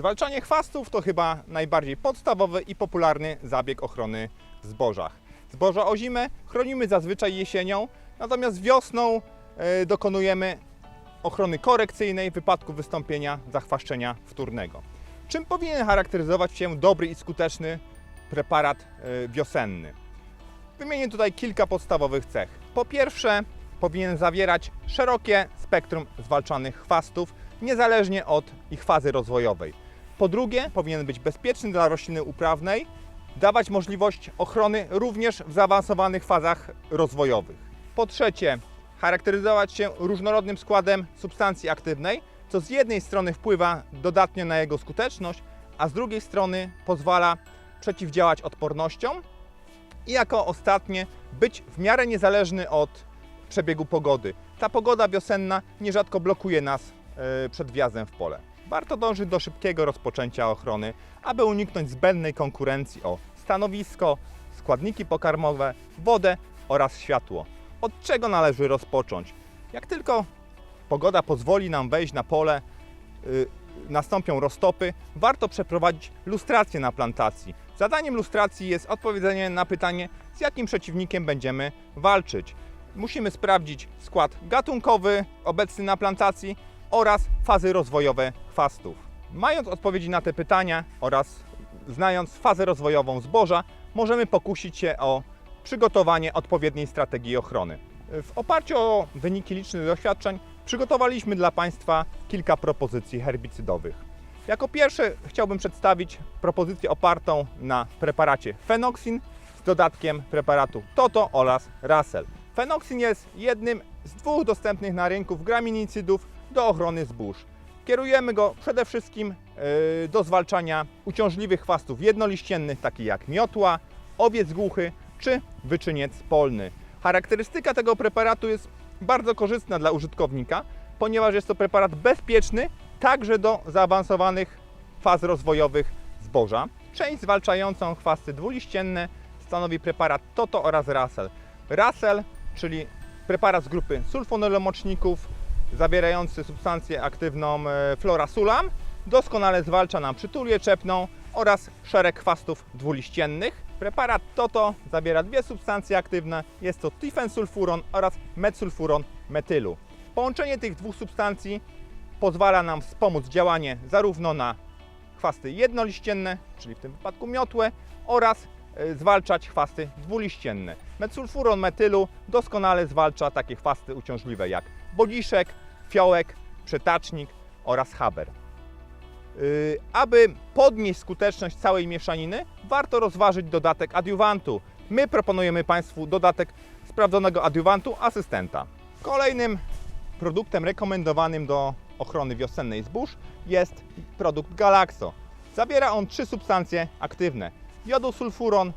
Zwalczanie chwastów to chyba najbardziej podstawowy i popularny zabieg ochrony w zbożach. Zboża o zimę chronimy zazwyczaj jesienią, natomiast wiosną e, dokonujemy ochrony korekcyjnej w wypadku wystąpienia zachwaszczenia wtórnego. Czym powinien charakteryzować się dobry i skuteczny preparat e, wiosenny? Wymienię tutaj kilka podstawowych cech. Po pierwsze, powinien zawierać szerokie spektrum zwalczanych chwastów, niezależnie od ich fazy rozwojowej. Po drugie, powinien być bezpieczny dla rośliny uprawnej, dawać możliwość ochrony również w zaawansowanych fazach rozwojowych. Po trzecie, charakteryzować się różnorodnym składem substancji aktywnej, co z jednej strony wpływa dodatnio na jego skuteczność, a z drugiej strony pozwala przeciwdziałać odpornościom i jako ostatnie być w miarę niezależny od przebiegu pogody. Ta pogoda wiosenna nierzadko blokuje nas e, przed wjazdem w pole. Warto dążyć do szybkiego rozpoczęcia ochrony, aby uniknąć zbędnej konkurencji o stanowisko, składniki pokarmowe, wodę oraz światło. Od czego należy rozpocząć? Jak tylko pogoda pozwoli nam wejść na pole, y, nastąpią roztopy, warto przeprowadzić lustrację na plantacji. Zadaniem lustracji jest odpowiedzenie na pytanie, z jakim przeciwnikiem będziemy walczyć. Musimy sprawdzić skład gatunkowy obecny na plantacji oraz fazy rozwojowe chwastów. Mając odpowiedzi na te pytania oraz znając fazę rozwojową zboża, możemy pokusić się o przygotowanie odpowiedniej strategii ochrony. W oparciu o wyniki licznych doświadczeń przygotowaliśmy dla Państwa kilka propozycji herbicydowych. Jako pierwsze chciałbym przedstawić propozycję opartą na preparacie Fenoxin z dodatkiem preparatu Toto oraz Russell. Fenoxin jest jednym z dwóch dostępnych na rynku graminicydów do ochrony zbóż. Kierujemy go przede wszystkim yy, do zwalczania uciążliwych chwastów jednoliściennych, takich jak miotła, owiec głuchy czy wyczyniec polny. Charakterystyka tego preparatu jest bardzo korzystna dla użytkownika, ponieważ jest to preparat bezpieczny także do zaawansowanych faz rozwojowych zboża. Część zwalczającą chwasty dwuliścienne stanowi preparat Toto oraz Russell. Russell, czyli preparat z grupy sulfonylomoczników zawierający substancję aktywną e, florasulam, doskonale zwalcza nam przytulię czepną oraz szereg chwastów dwuliściennych. Preparat Toto zawiera dwie substancje aktywne, jest to tifensulfuron oraz metsulfuron metylu. Połączenie tych dwóch substancji pozwala nam wspomóc działanie zarówno na chwasty jednoliścienne, czyli w tym wypadku miotłe, oraz zwalczać chwasty dwuliścienne. Metsulfuron metylu doskonale zwalcza takie chwasty uciążliwe jak bodziszek, fiołek, przetacznik oraz haber. Yy, Aby podnieść skuteczność całej mieszaniny, warto rozważyć dodatek adiuwantu. My proponujemy Państwu dodatek sprawdzonego adiuwantu asystenta. Kolejnym produktem rekomendowanym do ochrony wiosennej zbóż jest produkt Galaxo. Zawiera on trzy substancje aktywne: jodosulfuron,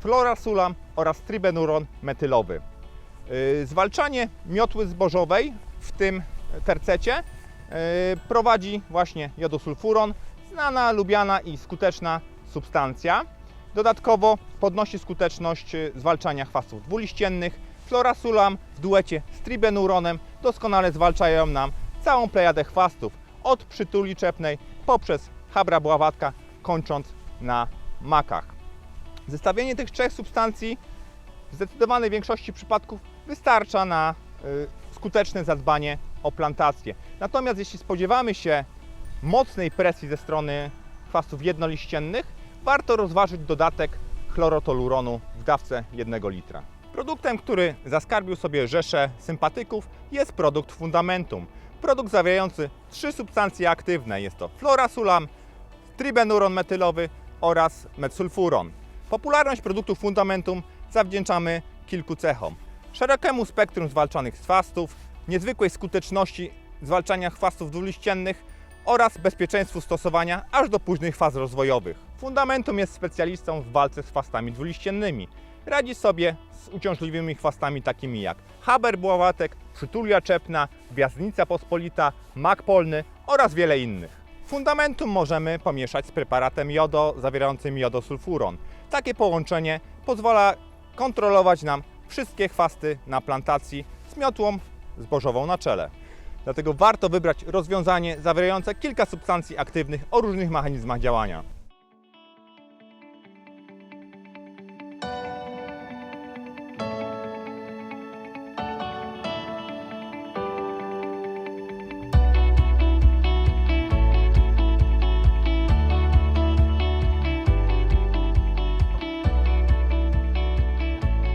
florasulam oraz tribenuron metylowy. Yy, Zwalczanie miotły zbożowej w tym tercecie yy, prowadzi właśnie jodosulfuron, znana, lubiana i skuteczna substancja. Dodatkowo podnosi skuteczność yy, zwalczania chwastów dwuliściennych. Florasulam w duecie z tribenuronem doskonale zwalczają nam całą plejadę chwastów od przytuli czepnej poprzez habra bławatka, kończąc na makach. Zestawienie tych trzech substancji w zdecydowanej większości przypadków wystarcza na y, skuteczne zadbanie o plantację. Natomiast jeśli spodziewamy się mocnej presji ze strony chwastów jednoliściennych, warto rozważyć dodatek chlorotoluronu w dawce 1 litra. Produktem, który zaskarbił sobie rzeszę sympatyków jest produkt Fundamentum. Produkt zawierający trzy substancje aktywne. Jest to florasulam, tribenuron metylowy oraz metsulfuron. Popularność produktu Fundamentum zawdzięczamy kilku cechom. Szerokiemu spektrum zwalczanych chwastów, niezwykłej skuteczności zwalczania chwastów dwuliściennych oraz bezpieczeństwu stosowania aż do późnych faz rozwojowych. Fundamentum jest specjalistą w walce z chwastami dwuliściennymi. Radzi sobie z uciążliwymi chwastami takimi jak haber bławatek, przytulia czepna, gwiazdnica pospolita, mak polny oraz wiele innych. Fundamentum możemy pomieszać z preparatem jodo zawierającym jodosulfuron. Takie połączenie pozwala kontrolować nam wszystkie chwasty na plantacji z miotłą zbożową na czele. Dlatego warto wybrać rozwiązanie zawierające kilka substancji aktywnych o różnych mechanizmach działania.